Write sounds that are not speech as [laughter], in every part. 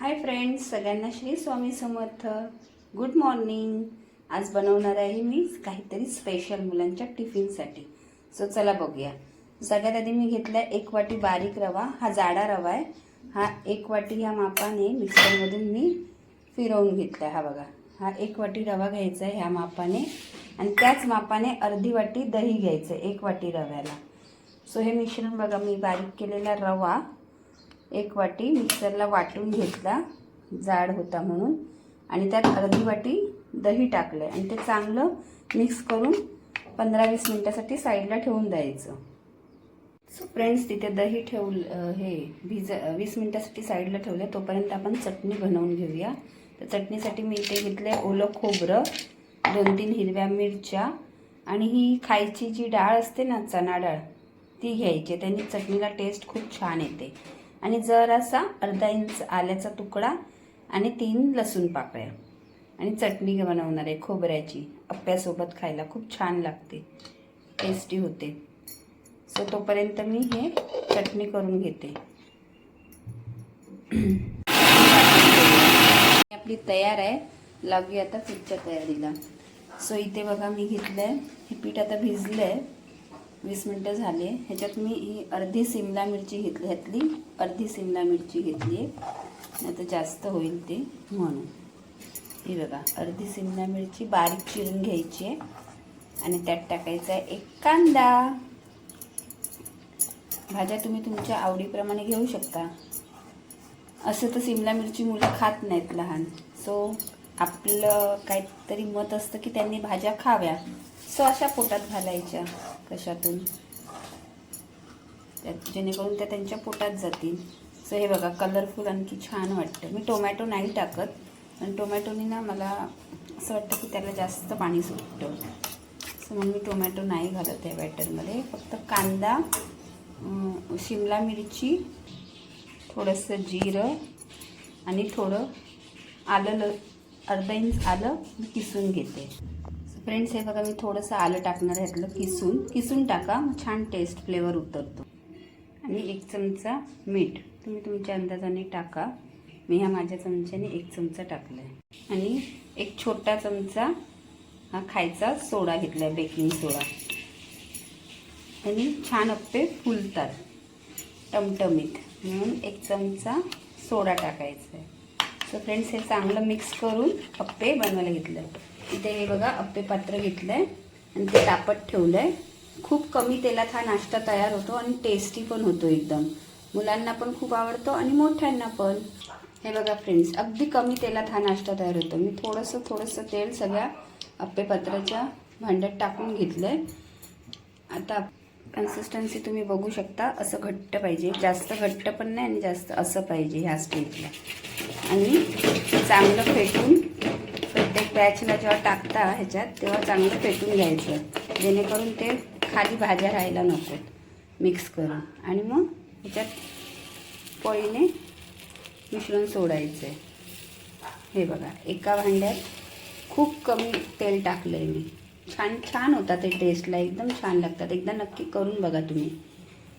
हाय friends सगळ्यांना Shri Swami Samarth. Good morning आज बनवणार आहे मी काहीतरी स्पेशल मुलांच्या टिफिनसाठी. सो चला बघूया. सगळ्यात आधी मी घेतला एक वाटी बारीक रवा. हा जाडा रवा आहे. हा एक वाटी ह्या मापाने मिक्सरमधून मी फिरवून घेतला हा बघा. हा एक वाटी रवा घ्यायचा आहे ह्या मापाने. आणि त्याच मापाने अर्धी वाटी दही घ्यायचं आहे एक वाटी रव्याला. सो हे मिश्रण बघा मी बारीक केलेला रवा एक वाटी मिक्सरला वाटून घेतला. जाड होता म्हणून. आणि त्यात अर्धी वाटी दही टाकलं. आणि ते चांगलं मिक्स करून पंधरा वीस मिनटासाठी साईडला ठेवून द्यायचं. सो फ्रेंड्स तिथे दही ठेवलं हे भिज वीस मिनटासाठी साईडला ठेवलं. तोपर्यंत आपण चटणी बनवून घेऊया. तर चटणीसाठी मी इथे घेतलं आहे ओलं खोबरं दोन तीन हिरव्या मिरच्या आणि ही खायची जी डाळ असते ना चणा डाळ ती घ्यायची. त्यांनी चटणीला टेस्ट खूप छान येते. आणि जरासा अर्धा इंच आल्याचा तुकडा आणि तीन लसूण पाकळ्या. आणि चटणी बनवणार आहे खोबऱ्याची. अप्प्यासोबत खायला खूप छान लागते. टेस्टी होते. सो तोपर्यंत मी हे चटणी करून घेते. [clears throat] आपली तयार आहे. लागूया आता पुढच्या तयारीला. सो इथे बघा मी घेतलं आहे हे पीठ आता भिजलं आहे वीस मिनटं झाले. ह्याच्यात मी ही अर्धी सिमला मिरची घेतली. ह्यातली अर्धी सिमला मिरची घेतली आहे. नाही तर जास्त होईल ते म्हणून. ही बघा अर्धी सिमला मिरची बारीक चिरून घ्यायची आहे. आणि त्यात टाकायचा आहे एक कांदा. भाज्या तुम्ही तुमच्या आवडीप्रमाणे घेऊ शकता. असं तर सिमला मिरची मुलं खात नाहीत लहान. सो आपलं काहीतरी मत असतं की त्यांनी भाज्या खाव्या. सो अशा पोटात घालायच्या. कशातून? त्यात जेणेकरून त्या त्यांच्या पोटात जातील. सो हे बघा कलरफुल आणखी छान वाटतं. मी टोमॅटो नाही टाकत पण टोमॅटोनी ना मला असं वाटतं की त्याला जास्त पाणी सुटतं. सो मग मी टोमॅटो नाही घालत आहे बॅटरमध्ये फक्त कांदा शिमला मिरची थोडंसं जिरं आणि थोडं आलं ल अर्धा इंच आलं मी किसून घेते. फ्रेंड्स हे बघा मी थोडंसं आलं टाकणार आहे ह्यातलं किसून. किसून टाका मग छान टेस्ट फ्लेवर उतरतो. आणि एक चमचा मीठ. तुम्ही तुमच्या अंदाजाने टाका. मी ह्या माझ्या चमच्याने एक चमचा टाकला आहे आणि एक छोटा चमचा हा खायचा सोडा घेतला आहे बेकिंग सोडा. आणि छान अप्पे फुलतात. टमटमीत. म्हणून एक चमचा सोडा टाकायचा आहे. सो फ्रेंड्स हे चांगलं मिक्स करून अप्पे बनवायला घेतलं आहे इथे हे बघा अप्पे पात्र घेतलं आहे आणि ते तापत ठेवलं आहे खूप कमी तेलात हा नाश्ता तयार होतो आणि टेस्टी पण होतो एकदम. मुलांना पण खूप आवडतो आणि मोठ्यांना पण. हे बघा फ्रेंड्स अगदी कमी तेलात हा नाश्ता तयार होतो. मी थोडंसं थोडंसं तेल सगळ्या अप्पे पात्राच्या भांड्यात टाकून घेतलं आहे आता कन्सिस्टन्सी तुम्ही बघू शकता असं घट्ट पाहिजे. जास्त घट्ट पण नाही आणि जास्त असं पाहिजे ह्या स्टेजला आणि चांगलं फेटून पॅचला जेव्हा टाकता ह्याच्यात तेव्हा चांगलं फेटून घ्यायचं. जेणेकरून ते खाली भाज्या राहायला नकोत मिक्स करून. आणि मग ह्याच्यात पोळीने मिश्रण सोडायचं आहे हे बघा एका भांड्यात खूप कमी तेल टाकलं आहे मी. छान छान होतात ते टेस्टला एकदम छान लागतात. एकदा नक्की करून बघा तुम्ही.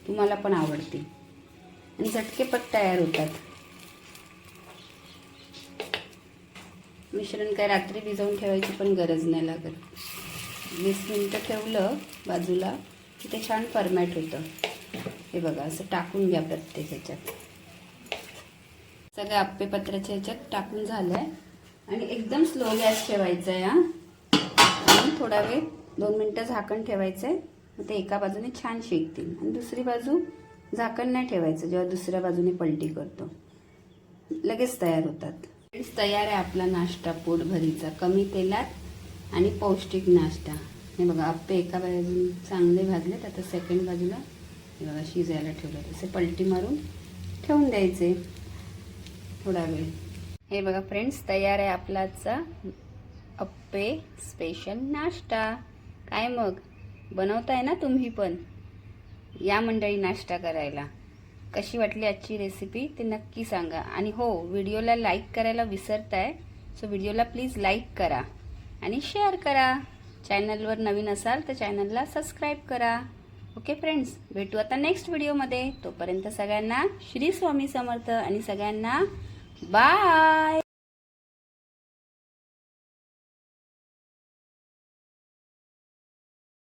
तुम्हाला पण आवडते आणि झटकेपट तयार होतात. मिश्रण काय रात्री भिजवून ठेवायची पण गरज नाही लागत. वीस मिनटं ठेवलं बाजूला की ते छान फर्मॅट होतं. हे बघा असं टाकून घ्या प्रत्येक ह्याच्यात. सगळ्या आप्पेपत्राच्या ह्याच्यात टाकून झालं आहे आणि एकदम स्लो गॅस ठेवायचा आहे हा. आणि थोडा वेळ दोन मिनटं झाकण ठेवायचं आहे मग ते एका बाजूने छान शेकतील. आणि दुसरी बाजू झाकण नाही ठेवायचं जेव्हा दुसऱ्या बाजूने पलटी करतो. लगेच तयार होतात. तयार आहे आपला नाश्ता पोटभरीचा. कमी तेलात आणि पौष्टिक नाश्ता. हे बघा आप्पे एका बाजून चांगले भाजलेत. आता सेकंड बाजूला हे बघा शिजायला ठेवलं तसे पलटी मारून ठेवून द्यायचे थोडा वेळ. हे बघा फ्रेंड्स तयार आहे आपलाचा अप्पे स्पेशल नाश्ता. काय मग? बनवताय ना तुम्ही पण? या मंडळी नाश्ता करायला. कशी वाटली आजची रेसिपी ते नक्की सांगा. आणि हो व्हिडिओला लाईक करायला विसरताय सो व्हिडिओला प्लीज लाईक करा आणि शेअर करा. चॅनलवर नवीन असाल तर चॅनलला सबस्क्राईब करा. ओके फ्रेंड्स भेटू आता नेक्स्ट व्हिडिओमध्ये तोपर्यंत सगळ्यांना श्री स्वामी समर्थ आणि सगळ्यांना बाय